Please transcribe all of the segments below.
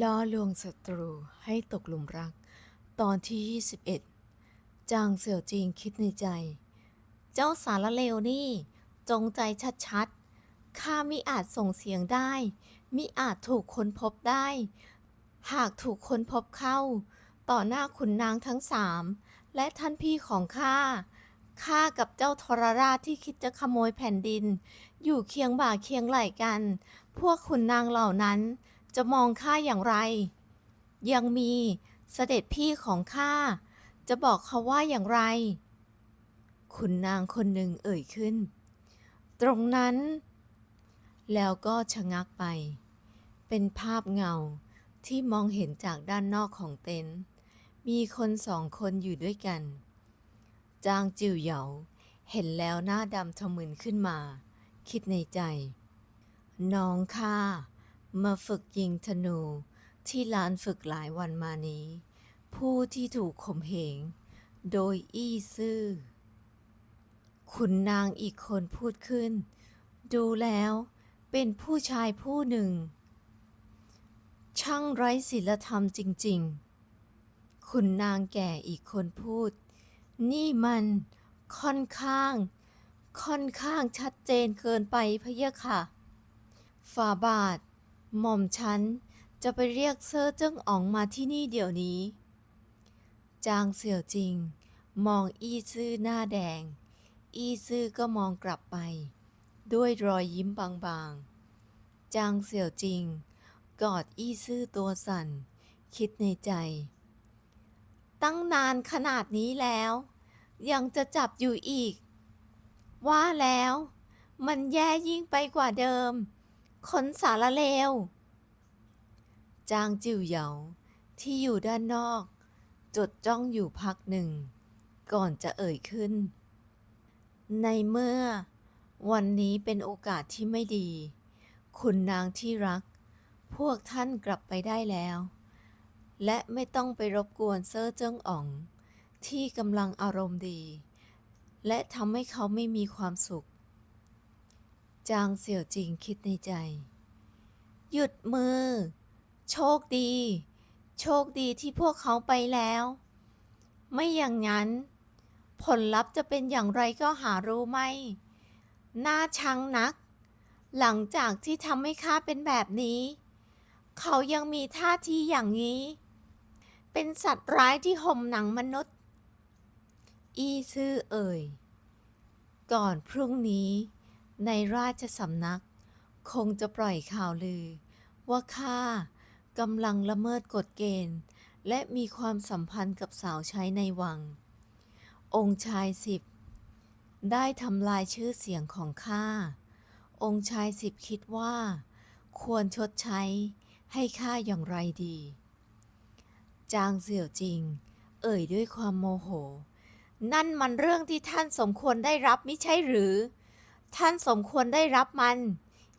ล่อลวงศัตรูให้ตกหลุมรัก ตอนที่ 21 จางเสี่ยวจิงคิดในใจ เจ้าสารเลวนี่ จงใจชัดๆ ข้ามิอาจส่งเสียงได้ มิอาจถูกค้นพบได้ หากถูกค้นพบเข้า ต่อหน้าขุนนางทั้งสาม และท่านพี่ของข้า ข้ากับเจ้าทรราชที่คิดจะขโมยแผ่นดิน อยู่เคียงบ่าเคียงไหล่กัน พวกขุนนางเหล่านั้น จะมองข้าอย่างไร ยังมีเสด็จพี่ของข้าจะบอกเขาว่าอย่างไรขุนนางคนหนึ่งเอ่ยขึ้น ตรงนั้น แล้วก็ชะงักไป เป็นภาพเงาที่มองเห็นจากด้านนอกของเต็นท์มีคนสองคนอยู่ด้วยกัน จางจิวเหยาเห็นแล้วหน้าดำทะมึนขึ้นมา คิดในใจ น้องข้า มาฝึกยิงธนูที่ลานฝึกหลายวันมานี้ ผู้ที่ถูกข่มเหง โดยอี้ซื่อ ขุนนางอีกคนพูดขึ้น ดูแล้วเป็นผู้ชายผู้หนึ่ง ช่างไร้ศีลธรรมจริง ๆ ขุนนางแก่อีกคนพูด นี่มันค่อนข้าง ค่อนข้างชัดเจนเกินไปพะยะค่ะ ฝ่าบาท หม่อมฉันจะไปเรียกเซอร์เจิ้งอ๋องมาที่นี่เดี๋ยวนี้ จางเสี่ยวจริง มองอี้ซื่อหน้าแดง อี้ซื่อก็มองกลับไป ด้วยรอยยิ้มบางๆ จางเสี่ยวจริง กอดอี้ซื่อตัวสั่น คิดในใจ ตั้งนานขนาดนี้แล้ว ยังจะจับอยู่อีก ว่าแล้ว มันแย่ยิ่งไปกว่าเดิม คนสารเลว จางจิวเหยาที่อยู่ด้านนอก จดจ้องอยู่พักหนึ่ง ก่อนจะเอ่ยขึ้น ในเมื่อ วันนี้เป็นโอกาสที่ไม่ดี คุณนางที่รัก พวกท่านกลับไปได้แล้ว และไม่ต้องไปรบกวนเซอร์เจิ้งอ๋อง ที่กำลังอารมณ์ดี และทำให้เขาไม่มีความสุข จางเสี่ยวจริงคิดในใจ หยุดมือ โชคดี โชคดีที่พวกเขาไปแล้ว ไม่อย่างนั้น ผลลัพธ์จะเป็นอย่างไรก็หารู้ไม่น่าชังนัก หลังจากที่ทำให้ข้าเป็นแบบนี้ เขายังมีท่าทีอย่างนี้ เป็นสัตว์ร้ายที่ห่มหนังมนุษย์ อีซื่อเอ่ย ก่อนพรุ่งนี้ ในราชสำนัก คงจะปล่อยข่าวลือ ว่าข้ากำลังละเมิดกฎเกณฑ์ และมีความสัมพันธ์กับสาวใช้ในวัง องค์ชายสิบได้ทำลายชื่อเสียงของข้า องค์ชายสิบคิดว่า ควรชดใช้ให้ข้าอย่างไรดี จางเสี่ยวจริง เอ่ยด้วยความโมโห นั่นมันเรื่องที่ท่านสมควรได้รับไม่ใช่หรือ ท่านสมควรได้รับมัน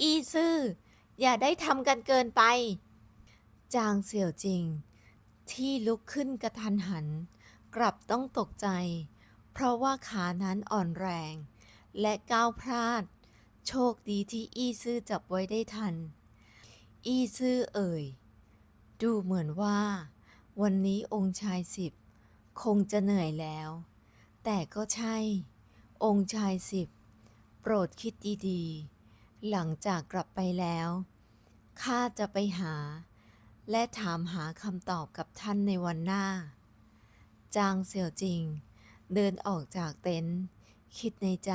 อีซื่อ อย่าได้ทำกันเกินไป จางเสี่ยวจริง ที่ลุกขึ้นกระทันหัน กลับต้องตกใจ เพราะว่าขานั้นอ่อนแรง และก้าวพลาด โชคดีที่อี้ซื่อจับไว้ได้ทัน อี้ซื่อเอ่ย ดูเหมือนว่า วันนี้องค์ชายสิบ คงจะเหนื่อยแล้ว แต่ก็ใช่ องค์ชายสิบ รดคิดดีๆ หลังจากกลับไปแล้ว ข้าจะไปหา และถามหาคำตอบกับท่านในวันหน้า จางเสี่ยวจริง เดินออกจากเต็นท์คิดในใจ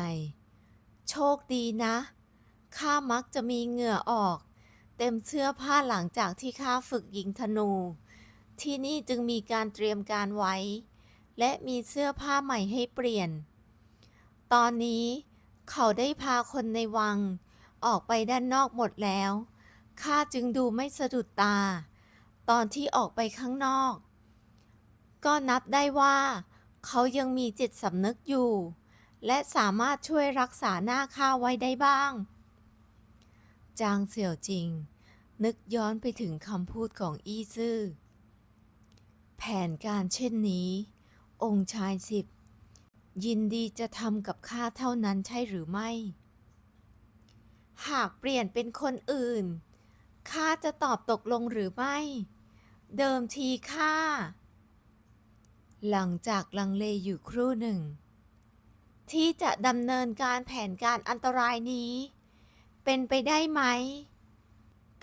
โชคดีนะ ข้ามักจะมีเหงื่อออก เต็มเสื้อผ้าหลังจากที่ข้าฝึกยิงธนู ที่นี่จึงมีการเตรียมการไว้ และมีเสื้อผ้าใหม่ให้เปลี่ยน ตอนนี้ เขาได้พาคนในวัง ออกไปด้านนอกหมดแล้วข้าจึงดูไม่สะดุดตา ตอนที่ออกไปข้างนอก ก็นับได้ว่า เขายังมีจิตสำนึกอยู่ และสามารถช่วยรักษาหน้าข้าไว้ได้บ้าง จางเสี่ยวจริง นึกย้อนไปถึงคำพูดของอี้ซื่อ แผนการเช่นนี้ องค์ชายสิบ ยินดีจะทำกับข้าเท่านั้นใช่หรือไม่ หากเปลี่ยนเป็นคนอื่น ข้าจะตอบตกลงหรือไม่ เดิมทีข้า หลังจากลังเลอยู่ครู่หนึ่ง ที่จะดำเนินการแผนการอันตรายนี้ เป็นไปได้ไหม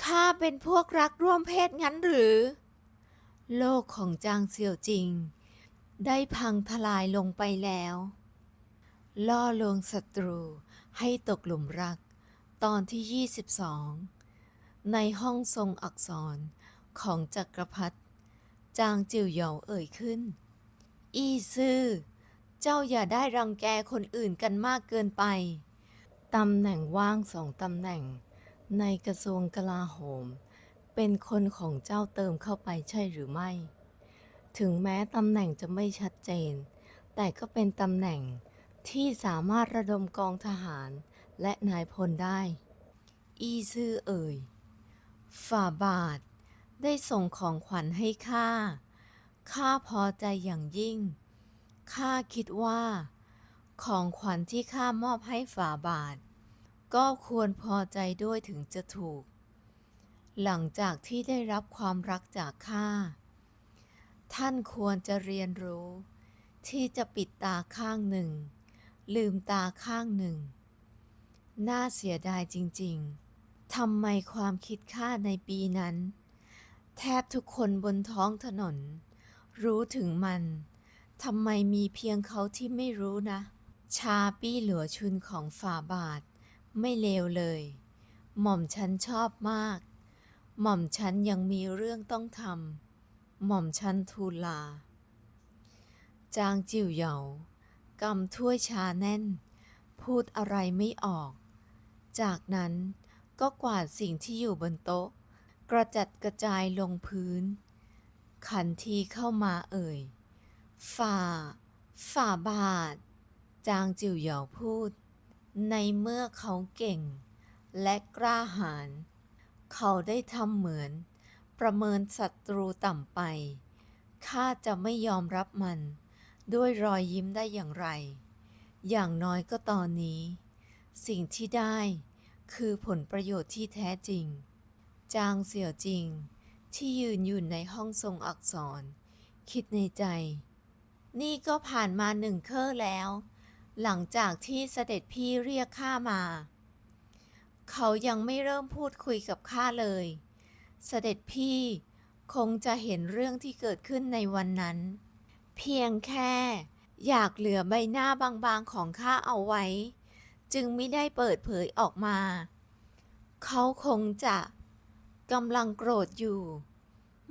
ข้าเป็นพวกรักร่วมเพศงั้นหรือ โลกของจางเสี่ยวจริง ได้พังทลายลงไปแล้ว ล่อลวงศัตรูให้ตกหลุมรัก ตอนที่ 22 ในห้องทรงอักษรของจักรพรรดิจางจิวเหยาเอ่ยขึ้น อีซื่อเจ้าอย่าได้รังแกคนอื่นกันมากเกินไป ตำแหน่งว่างสองตำแหน่ง ในกระทรวงกลาโหม เป็นคนของเจ้าเติมเข้าไปใช่หรือไม่ ถึงแม้ตำแหน่งจะไม่ชัดเจน แต่ก็เป็นตำแหน่งที่สามารถระดมกองทหารและนายพลได้ อีซื่อเอ่ย ฝ่าบาทได้ส่งของขวัญให้ข้า ข้าพอใจอย่างยิ่ง ข้าคิดว่า ของขวัญที่ข้ามอบให้ฝ่าบาท ก็ควรพอใจด้วยถึงจะถูก หลังจากที่ได้รับความรักจากข้า ท่านควรจะเรียนรู้ ที่จะปิดตาข้างหนึ่ง ลืมตาข้างหนึ่ง น่าเสียดายจริงๆทำไมความคิดข้าในปีนั้น แทบทุกคนบนท้องถนน รู้ถึงมันทำไมมีเพียงเขาที่ไม่รู้นะ ชาปี้หลัวชุนของฝ่าบาท ไม่เลวเลย หม่อมฉันชอบมาก หม่อมฉันยังมีเรื่องต้องทำ หม่อมฉันทูลลา จางจิ๋วเหยากำถ้วยชาแน่น พูดอะไรไม่ออก จากนั้นก็กวาดสิ่งที่อยู่บนโต๊ะ กระจัดกระจายลงพื้น ขันทีเข้ามาเอ่ย ฝ่า ฝ่าบาท จางจิ๋วเหยาพูด ในเมื่อเขาเก่ง และกล้าหาญเขาได้ทำเหมือน ประเมินศัตรูต่ำไป ข้าจะไม่ยอมรับมัน ด้วยรอยยิ้มได้อย่างไร อย่างน้อยก็ตอนนี้ สิ่งที่ได้คือผลประโยชน์ที่แท้จริง จางเสี่ยวจริง ที่ยืนอยู่ในห้องทรงอักษร คิดในใจ นี่ก็ผ่านมาหนึ่งเคอแล้ว หลังจากที่เสด็จพี่เรียกข้ามา เขายังไม่เริ่มพูดคุยกับข้าเลย เสด็จพี่คงจะเห็นเรื่องที่เกิดขึ้นในวันนั้น เพียงแค่ อยากเหลือใบหน้าบางๆของข้าเอาไว้ จึงไม่ได้เปิดเผยออกมา เขาคงจะกำลังโกรธอยู่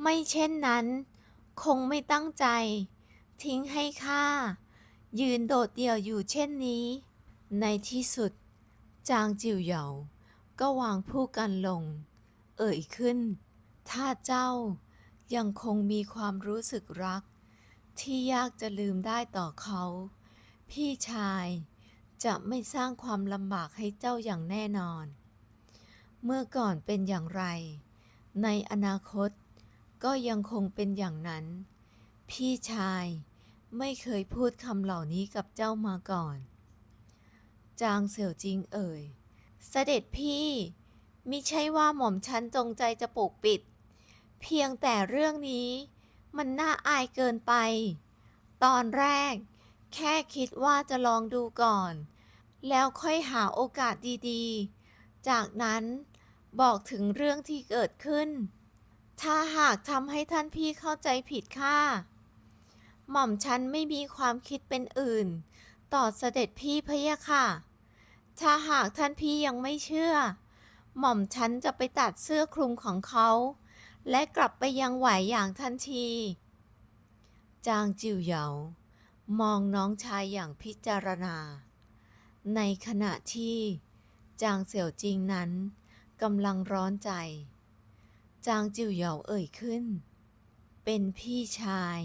ไม่เช่นนั้น คงไม่ตั้งใจ ทิ้งให้ข้ายืนโดดเดี่ยวอยู่เช่นนี้ ในที่สุด จางจิวเหยาก็วางผู้กันลง เอ่ยขึ้น ถ้าเจ้ายังคงมีความรู้สึกรัก ที่ยากจะลืมได้ต่อเขา พี่ชายจะไม่สร้างความลำบากให้เจ้าอย่างแน่นอน เมื่อก่อนเป็นอย่างไร ในอนาคตก็ยังคงเป็นอย่างนั้น พี่ชายไม่เคยพูดคำเหล่านี้กับเจ้ามาก่อน จางเสี่ยวจิงเอ่ย เสด็จพี่ มิใช่ว่าหม่อมฉันจงใจจะปกปิด เพียงแต่เรื่องนี้ มันน่าอายเกินไป ตอนแรก แค่คิดว่าจะลองดูก่อน แล้วค่อยหาโอกาสดีๆ จากนั้นบอกถึงเรื่องที่เกิดขึ้น ถ้าหากทำให้ท่านพี่เข้าใจผิดค่ะ หม่อมฉันไม่มีความคิดเป็นอื่น ต่อเสด็จพี่พะยะค่ะ ถ้าหากท่านพี่ยังไม่เชื่อ หม่อมฉันจะไปตัดเสื้อคลุมของเขา และกลับไปยังไหวอย่างทันที จางจิวเหยามองน้องชายอย่างพิจารณา ในขณะที่ จางเสี่ยวจริงนั้นกำลังร้อนใจ จางจิวเหยาเอ่ยขึ้น เป็นพี่ชาย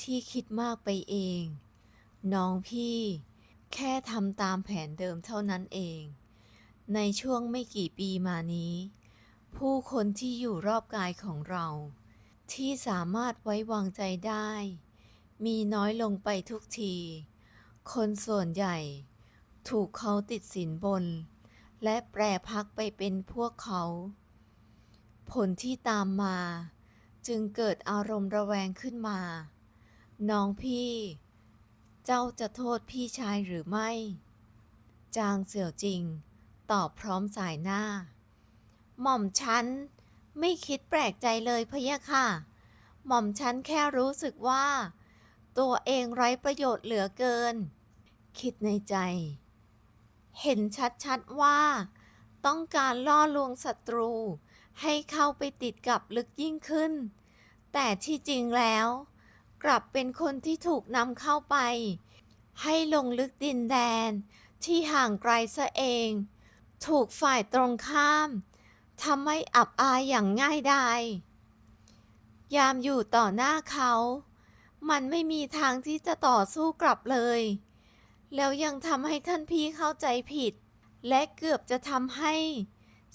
ที่คิดมากไปเอง น้องพี่แค่ทำตามแผนเดิมเท่านั้นเอง ในช่วงไม่กี่ปีมานี้ ผู้คนที่อยู่รอบกายของเรา ที่สามารถไว้วางใจได้ มีน้อยลงไปทุกที คนส่วนใหญ่ ถูกเขาติดสินบน และแปรพักไปเป็นพวกเขา ผลที่ตามมา จึงเกิดอารมณ์ระแวงขึ้นมา น้องพี่ เจ้าจะโทษพี่ชายหรือไม่ จางเสี่ยวจริง ตอบพร้อมสายหน้า หม่อมฉันไม่คิดแปลกใจเลยพะยะค่ะ หม่อมฉันแค่รู้สึกว่า ตัวเองไร้ประโยชน์เหลือเกิน คิดในใจ เห็นชัดๆว่า ต้องการล่อลวงศัตรู ให้เข้าไปติดกับลึกยิ่งขึ้น แต่ที่จริงแล้ว กลับเป็นคนที่ถูกนำเข้าไป ให้ลงลึกดินแดนที่ห่างไกลซะเอง ถูกฝ่ายตรงข้ามทำให้อับอายอย่างง่ายดายยามอยู่ต่อหน้าเขา มันไม่มีทางที่จะต่อสู้กลับเลย แล้วยังทำให้ท่านพี่เข้าใจผิด และเกือบจะทำให้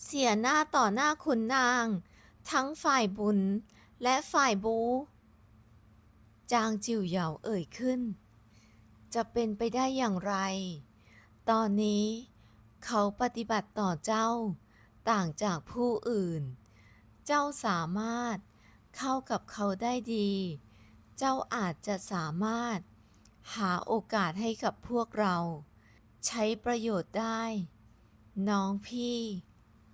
เสียหน้าต่อหน้าขุนนาง ทั้งฝ่ายบุญและฝ่ายบู จางจิวเหยาเอ่ยขึ้น จะเป็นไปได้อย่างไร ตอนนี้ เขาปฏิบัติต่อเจ้า ต่างจากผู้อื่น เจ้าสามารถเข้ากับเขาได้ดี เจ้าอาจจะสามารถ หาโอกาสให้กับพวกเรา ใช้ประโยชน์ได้ น้องพี่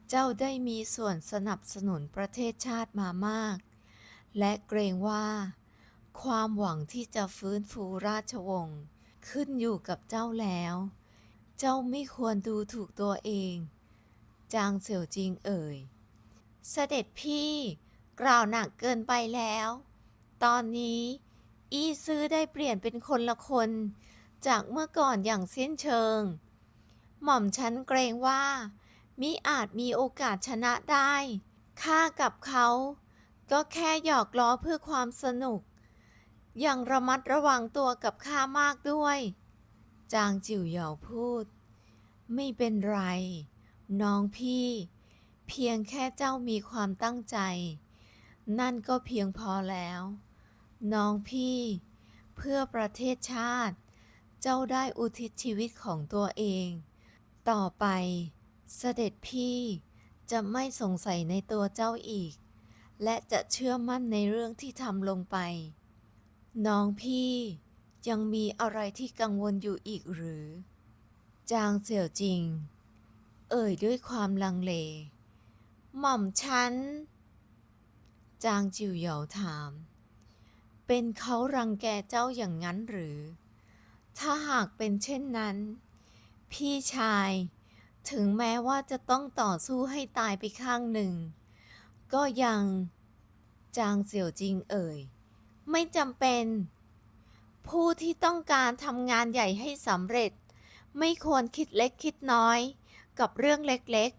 เจ้าได้มีส่วนสนับสนุนประเทศชาติมามาก และเกรงว่า ความหวังที่จะฟื้นฟูราชวงศ์ขึ้นอยู่กับเจ้าแล้ว เจ้าไม่ควรดูถูกตัวเอง จางเสี่ยวจริงเอ่ย เสด็จพี่กล่าวหนักเกินไปแล้ว ตอนนี้ อี้ซื้อได้เปลี่ยนเป็นคนละคน จากเมื่อก่อนอย่างสิ้นเชิง หม่อมฉันเกรงว่า มิอาจมีโอกาสชนะได้ข้ากับเขาก็แค่หยอกล้อเพื่อความสนุก ยังระมัดระวังตัวกับข้ามากด้วย จางจิ๋วเหยาพูด ไม่เป็นไร น้องพี่ เพียงแค่เจ้ามีความตั้งใจ นั่นก็เพียงพอแล้ว น้องพี่ เพื่อประเทศชาติ เจ้าได้อุทิศชีวิตของตัวเอง ต่อไปเสด็จพี่จะไม่สงสัยในตัวเจ้าอีก และจะเชื่อมั่นในเรื่องที่ทำลงไป น้องพี่ ยังมีอะไรที่กังวลอยู่อีกหรือ จางเสี่ยวจริง เอ่ยด้วยความลังเล หม่อมฉัน จางจิวเหยาถาม เป็นเขารังแกเจ้าอย่างนั้นหรือ ถ้าหากเป็นเช่นนั้น พี่ชายถึงแม้ว่าจะต้องต่อสู้ให้ตายไปข้างหนึ่ง ก็ยัง จางเสี่ยวจริงเอ่ย ไม่จำเป็น ผู้ที่ต้องการทำงานใหญ่ให้สำเร็จ ไม่ควรคิดเล็กคิดน้อย กับเรื่องเล็ก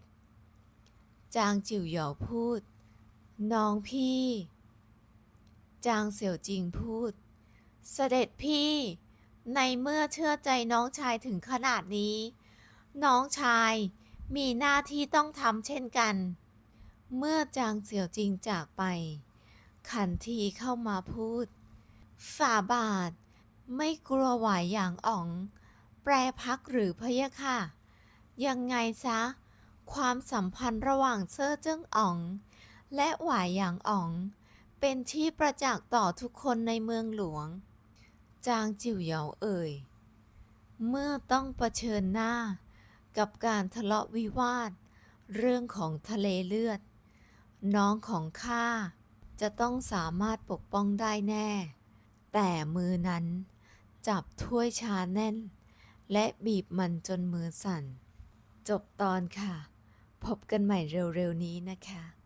ๆ จางจิวหยาพูด น้องพี่ จางเสี่ยวจริงพูด เสด็จพี่ ในเมื่อเชื่อใจน้องชายถึงขนาดนี้ น้องชายมีหน้าที่ต้องทำเช่นกัน เมื่อจางเสี่ยวจริงจากไป ขันทีเข้ามาพูด ฝ่าบาท ไม่กลัวไหวอย่างอ๋อง แปรพักหรือพะยะค่ะ ยังไงซะ ความสัมพันธ์ระหว่างเซอร์เจิ้งอ๋อง และหวายหยางอ๋อง เป็นที่ประจักษ์ต่อทุกคนในเมืองหลวง จางจิ๋วเหยาเอ่ย เมื่อต้องเผชิญหน้า กับการทะเลาะวิวาท เรื่องของทะเลเลือด น้องของข้าจะต้องสามารถปกป้องได้แน่ แต่มือนั้น จับถ้วยชาแน่น และบีบมันจนมือสั่น จบตอนค่ะ พบกันใหม่เร็วๆนี้นะคะ